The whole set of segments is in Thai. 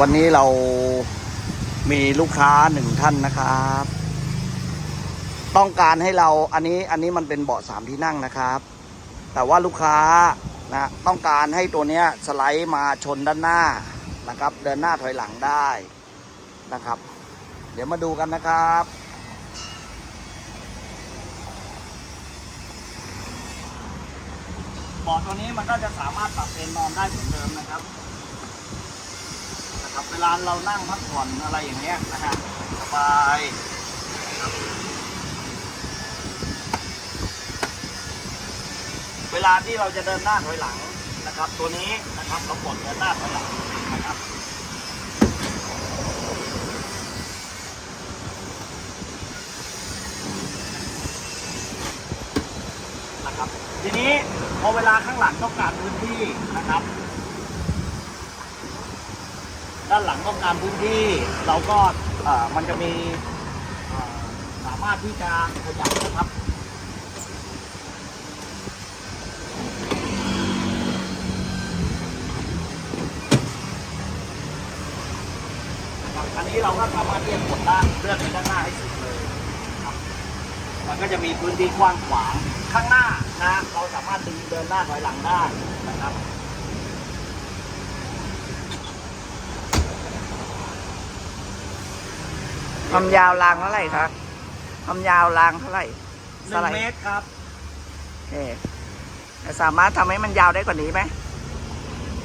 วันนี้เรามีลูกค้าหนึ่งท่านนะครับ ต้องการให้เราอันนี้อันนี้มันเป็นเบาะสามที่นั่งนะครับ แต่ว่าลูกค้านะต้องการให้ตัวเนี้ยสไลด์มาชนด้านหน้านะครับ เดินหน้าถอยหลังได้นะครับ เดี๋ยวมาดูกันนะครับเบาะตัวนี้มันก็จะสามารถปรับเป็นนอนได้เหมือนเดิมนะครับนะครับ เวลาเรานั่งพักผ่อนอะไรอย่างเงี้ยนะฮะสบายเวลาที่เราจะเดินหน้าถอยหลังนะครับ ตัวนี้นะครับเรากดเดินหน้าถอยหลังนะครับนะครับ ทีนี้พอเวลาข้างหลังต้องการพื้นที่นะครับ ด้านหลังต้องการพื้นที่ เราก็เอ่อมันจะมีเอ่อสามารถที่จะขยับนะครับนะครับอันนี้เราก็สามารถที่จะกดด้านเลื่อนไปด้านหน้าให้สุดเลยนะครับมันก็จะมีพื้นที่กว้างขวางข้างหน้านะเราสามารถดึงเดินหน้าถอยหลังได้นะครับ ความยาวรางเท่าไหร่คะความยาวรางเท่าไหร่หสนึ่งไลด์เมตรครับโอเคแต่สามารถทำให้มันยาวได้กว่านี้ไหม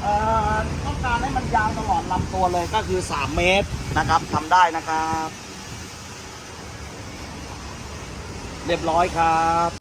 เอ่อต้องการให้มันยาวตลอดลำตัวเลยก็คือ 3 เมตรนะครับทำได้นะครับ เรียบร้อยครับ